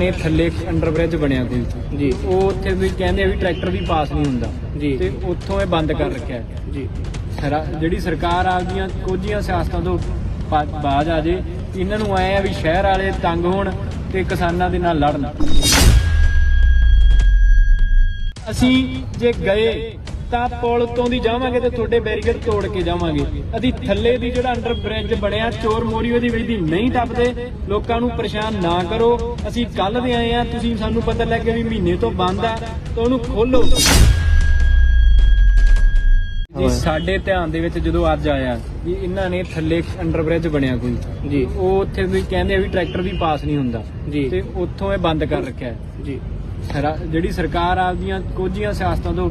ਨੇ ਥੱਲੇ ਅੰਡਰਬ੍ਰਿਜ ਬਣਿਆ ਕੋਈ ਜੀ। ਉਹ ਉੱਥੇ ਵੀ ਕਹਿੰਦੇ ਆ ਵੀ ਟਰੈਕਟਰ ਵੀ ਪਾਸ ਨਹੀਂ ਹੁੰਦਾ। ਜੀ। ਤੇ ਉੱਥੋਂ ਇਹ ਬੰਦ ਕਰ ਰੱਖਿਆ। ਜੀ। ਸਰਾ- ਜਿਹੜੀ ਸਰਕਾਰ ਆਪਦੀਆਂ ਕੋਝੀਆਂ ਸਿਆਸਤਾਂ ਤੋਂ ਬਾਜ਼ ਆ ਜੇ ਇਹਨਾਂ ਨੂੰ ਆਏ ਆ ਵੀ ਸ਼ਹਿਰ ਵਾਲੇ ਤੰਗ ਹੋਣ ਤੇ ਕਿਸਾਨਾਂ ਦੇ ਨਾਲ ਲੜਨ। ਅਸੀਂ ਜੇ ਗਏ ਤਾਂ ਪੁਲ ਤੋਂ ਦੀ ਜਾਵਾਂਗੇ ਤੇ ਤੁਹਾਡੇ ਬੈਰੀਕੇਡ ਤੋੜ ਕੇ ਜਾਵਾਂਗੇ। ਅਸੀਂ ਥੱਲੇ ਦੀ ਜਿਹੜਾ ਅੰਡਰ ਬ੍ਰਿਜ ਬਣਿਆ ਚੋਰ ਮੋਰੀ ਉਹਦੀ ਵੇਦੀ ਨਹੀਂ ਟੱਪਦੇ। ਲੋਕਾਂ ਨੂੰ ਪਰੇਸ਼ਾਨ ਨਾ ਕਰੋ। ਅਸੀਂ ਕੱਲ ਦੇ ਆਏ ਆ ਤੁਸੀਂ ਸਾਨੂੰ ਪਤਾ ਲੱਗ ਗਿਆ ਵੀ ਮਹੀਨੇ ਤੋਂ ਬੰਦ ਆ। ਤਾਂ ਉਹਨੂੰ ਖੋਲੋ ਜੀ ਸਾਡੇ ਧਿਆਨ ਦੇ ਵਿੱਚ ਜਦੋਂ ਅੱਜ ਆਇਆ ਵੀ ਇਹਨਾਂ ਨੇ ਥੱਲੇ ਅੰਡਰ ਬ੍ਰਿਜ ਬਣਿਆ ਕੋਈ ਜੀ। ਉਹ ਉੱਥੇ ਵੀ ਕਹਿੰਦੇ ਆ ਵੀ ਟਰੈਕਟਰ ਵੀ ਪਾਸ ਨਹੀਂ ਹੁੰਦਾ। ਜੀ। ਤੇ ਉੱਥੋਂ ਇਹ ਬੰਦ ਕਰ ਰੱਖਿਆ। ਜੀ। ਜਿਹੜੀ ਸਰਕਾਰ ਆਪਦੀਆਂ ਕੋਝੀਆਂ ਸਿਆਸਤਾਂ ਤੋਂ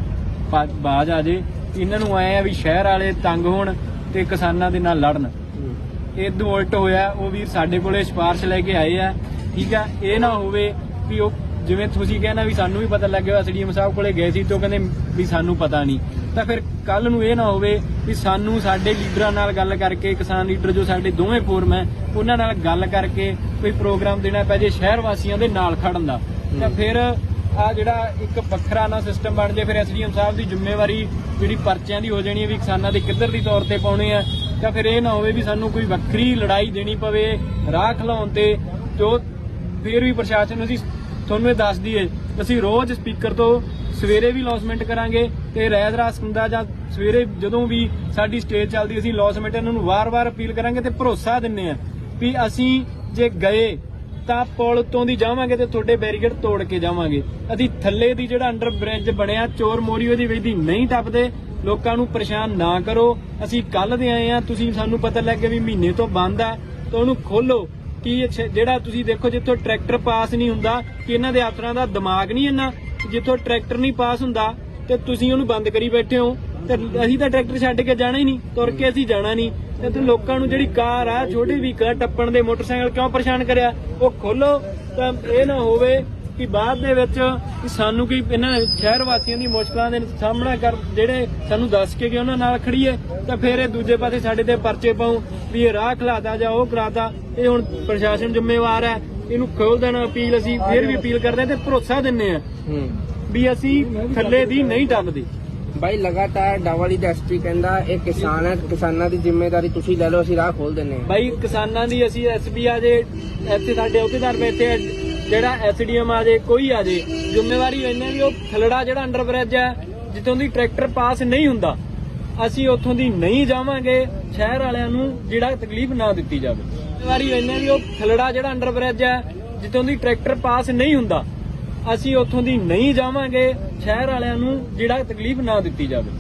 ਬਾਜ਼ ਆ ਜੇ। ਇਹਨਾਂ ਨੂੰ ਆਏ ਆ ਵੀ ਸ਼ਹਿਰ ਵਾਲੇ ਤੰਗ ਹੋਣ ਤੇ ਕਿਸਾਨਾਂ ਦੇ ਨਾਲ ਲੜਨ। ਇਹ ਉਲਟ ਹੋਇਆ ਉਹ ਵੀਰ ਸਾਡੇ ਕੋਲੇ ਸਿਫਾਰਿਸ਼ ਲੈ ਕੇ ਆਏ ਆ। ਠੀਕ ਆ ਇਹ ਨਾ ਹੋਵੇ ਵੀ ਉਹ ਜਿਵੇਂ ਤੁਸੀਂ ਕਹਿੰਦਾ ਵੀ ਸਾਨੂੰ ਵੀ ਪਤਾ ਲੱਗਿਆ ਐਸਡੀਐਮ ਸਾਹਿਬ ਕੋਲੇ ਗਏ ਸੀ ਤੇ ਉਹ ਕਹਿੰਦੇ ਵੀ ਸਾਨੂੰ ਪਤਾ ਨਹੀਂ। ਤਾਂ ਫਿਰ ਕੱਲ ਨੂੰ ਇਹ ਨਾ ਹੋਵੇ ਵੀ ਸਾਨੂੰ ਸਾਡੇ ਲੀਡਰਾਂ ਨਾਲ ਗੱਲ ਕਰਕੇ ਕਿਸਾਨ ਲੀਡਰ ਜੋ ਸਾਡੇ ਦੋਵੇਂ ਫੋਰਮ ਹੈ ਉਹਨਾਂ ਨਾਲ ਗੱਲ ਕਰਕੇ ਕੋਈ ਪ੍ਰੋਗਰਾਮ ਦੇਣਾ ਪੈ ਜੇ ਸ਼ਹਿਰ ਵਾਸੀਆਂ ਦੇ ਨਾਲ ਖੜਨ ਦਾ। ਤਾਂ ਫਿਰ ਆ ਜਿਹੜਾ ਇੱਕ ਵੱਖਰਾ ਨਾ ਸਿਸਟਮ ਬਣ ਜੇ, ਫਿਰ ਐਸਡੀਐਮ ਸਾਹਿਬ ਦੀ ਜ਼ਿੰਮੇਵਾਰੀ ਜਿਹੜੀ ਪਰਚਿਆਂ ਦੀ ਹੋ ਜਾਣੀ ਹੈ ਵੀ ਕਿਸਾਨਾਂ ਦੇ ਕਿੱਧਰ ਦੀ ਤੌਰ ਤੇ ਪਾਉਣੇ ਆ ਤਾਂ ਫਿਰ ਇਹ ਨਾ ਹੋਵੇ ਵੀ ਸਾਨੂੰ ਕੋਈ ਵੱਖਰੀ ਲੜਾਈ ਦੇਣੀ ਪਵੇ, ਰਾਹ ਖਲਾਉਣ ਤੇ ਜੋ ਫਿਰ ਵੀ ਪ੍ਰਸ਼ਾਸਨ ਨੂੰ ਅਸੀਂ ਤੁਹਾਨੂੰ ਇਹ ਦੱਸਦੀ ਹੈ ਅਸੀਂ ਰੋਜ਼ ਸਪੀਕਰ ਤੋਂ ਸਵੇਰੇ ਵੀ ਲੌਸਮੈਂਟ ਕਰਾਂਗੇ ਤੇ ਰਹਿਤ ਰਾਸ ਹੁੰਦਾ ਜਾਂ ਸਵੇਰੇ ਜਦੋਂ ਵੀ ਸਾਡੀ ਸਟੇਜ ਚੱਲਦੀ ਅਸੀਂ ਲੌਸਮੈਂਟ ਇਹਨਾਂ ਨੂੰ ਵਾਰ-ਵਾਰ ਅਪੀਲ ਕਰਾਂਗੇ ਤੇ ਭਰੋਸਾ ਦਿੰਨੇ ਆ ਵੀ ਅਸੀਂ ਜੇ ਗਏ ਤਾਂ ਪੁਲ ਤੋਂ ਦੀ ਜਾਵਾਂਗੇ ਤੇ ਤੁਹਾਡੇ ਬੈਰੀਕੇਡ ਤੋੜ ਕੇ ਜਾਵਾਂਗੇ। ਅਸੀਂ ਥੱਲੇ ਦੀ ਜਿਹੜਾ ਅੰਡਰ ਬ੍ਰਿਜ ਬਣਿਆ, ਚੋਰ ਮੋਰੀ ਉਹਦੀ ਵੇਦੀ ਨਹੀਂ ਟੱਪਦੇ। ਲੋਕਾਂ ਨੂੰ ਪਰੇਸ਼ਾਨ ਨਾ ਕਰੋ। ਅਸੀਂ ਕੱਲ ਦੇ ਆਏ ਆ ਤੁਸੀਂ ਸਾਨੂੰ ਪਤਾ ਲੱਗ ਗਿਆ ਵੀ ਮਹੀਨੇ ਤੋਂ ਬੰਦ ਆ। ਤਾਂ ਉਹਨੂੰ ਖੋਲੋ ਕੀ ਜਿਹੜਾ ਤੁਸੀਂ ਦੇਖੋ ਜਿੱਥੋਂ ਟਰੈਕਟਰ ਪਾਸ ਨਹੀਂ ਹੁੰਦਾ, ਕਿ ਇਹਨਾਂ ਦੇ ਅਫਸਰਾਂ ਦਾ ਦਿਮਾਗ ਨਹੀਂ ਇੰਨਾ। ਜਿੱਥੋਂ ਟਰੈਕਟਰ ਨਹੀਂ ਪਾਸ ਹੁੰਦਾ, ਤੇ ਤੁਸੀਂ ਉਹਨੂੰ ਬੰਦ ਕਰੀ ਬੈਠੇ ਹੋ। ਤੇ ਅਸੀਂ ਤਾਂ ਟਰੈਕਟਰ ਛੱਡ ਕੇ ਜਾਣਾ ਹੀ ਨਹੀਂ ਤੁਰ ਕੇ ਅਸੀਂ ਜਾਣਾ ਨਹੀਂ। ਤੇ ਤੇ ਲੋਕਾਂ ਨੂੰ ਜਿਹੜੀ ਕਾਰ ਆ ਛੋਟੇ ਵਹੀਕਲ ਟੱਪਣ ਦੇ ਮੋਟਰਸਾਈਕਲ ਕਿਉਂ ਪਰੇਸ਼ਾਨ ਕਰਿਆ? ਉਹ ਖੋਲੋ ਤਾਂ ਇਹ ਨਾ ਹੋਵੇ ਕਿ ਬਾਅਦ ਦੇ ਵਿੱਚ ਕਿ ਸਾਨੂੰ ਕੋਈ ਇਹਨਾਂ ਸ਼ਹਿਰ ਵਾਸੀਆਂ ਦੀ ਮੁਸ਼ਕਲਾਂ ਦੇ ਸਾਹਮਣਾ ਕਰ ਜਿਹੜੇ ਸਾਨੂੰ ਦੱਸ ਕੇ ਗਏ ਉਹਨਾਂ ਨਾਲ ਖੜੀਏ ਤਾਂ ਫਿਰ ਇਹ ਦੂਜੇ ਪਾਸੇ ਸਾਡੇ ਤੇ ਪਰਚੇ ਪਾਉ ਵੀ ਇਹ ਰਾਹ ਖਲਾਤਾ ਜਾਂ ਉਹ ਕਰਾਤਾ ਇਹ ਹੁਣ ਪ੍ਰਸ਼ਾਸਨ ਜ਼ਿੰਮੇਵਾਰ ਹੈ। ਇਹਨੂੰ ਖੋਲ ਦੇਣਾ ਅਪੀਲ ਅਸੀਂ ਫਿਰ ਵੀ ਅਪੀਲ ਕਰਦੇ ਤੇ ਭਰੋਸਾ ਦਿੰਨੇ ਆ ਵੀ ਅਸੀਂ ਥੱਲੇ ਦੀ ਨਹੀਂ ਟੱਪਦੇ। ਬਾਈ, ਲਗਾਤਾਰ ਡਾਵਾਲੀ ਦਾ ਕਹਿੰਦਾ, ਇਹ ਕਿਸਾਨ ਹੈ, ਕਿਸਾਨਾਂ ਦੀ ਜ਼ਿੰਮੇਵਾਰੀ ਤੁਸੀਂ ਲੈ ਲਓ, ਅਸੀਂ ਰਾਹ ਖੋਲ ਦਿੰਨੇ ਹਾਂ। ਬਾਈ, ਕਿਸਾਨਾਂ ਦੀ ਅਸੀਂ ਐਸਪੀ ਆ ਇੱਥੇ ਸਾਡੇ ਅਹੁਦੇਦਾਰ ਬੈਠੇ ਆ, ਜਿਹੜਾ ਐਸਡੀਐਮ ਆ ਜੇ, ਕੋਈ ਆ ਜੇ, ਜ਼ਿੰਮੇਵਾਰੀ ਇਹਨੇ ਵੀ ਉਹ ਥਲੜਾ ਜਿਹੜਾ ਅੰਡਰ ਬ੍ਰਿਜ ਹੈ, ਜਿੱਥੋਂ ਦੀ ਟਰੈਕਟਰ ਪਾਸ ਨਹੀਂ ਹੁੰਦਾ, ਅਸੀਂ ਉੱਥੋਂ ਦੀ ਨਹੀਂ ਜਾਵਾਂਗੇ, ਸ਼ਹਿਰ ਵਾਲਿਆਂ ਨੂੰ ਜਿਹੜਾ ਤਕਲੀਫ ਨਾ ਦਿੱਤੀ ਜਾਵੇ। ਜ਼ਿੰਮੇਵਾਰੀ ਇਹਨੇ ਵੀ ਉਹ ਥਲੜਾ ਜਿਹੜਾ ਅੰਡਰ ਬ੍ਰਿਜ ਹੈ, ਜਿੱਥੋਂ ਦੀ ਟਰੈਕਟਰ ਪਾਸ ਨਹੀਂ ਹੁੰਦਾ ਅਸੀਂ ਉੱਥੋਂ ਦੀ ਨਹੀਂ ਜਾਵਾਂਗੇ ਸ਼ਹਿਰ ਵਾਲਿਆਂ ਨੂੰ ਜਿਹੜਾ ਤਕਲੀਫ ਨਾ ਦਿੱਤੀ ਜਾਵੇ।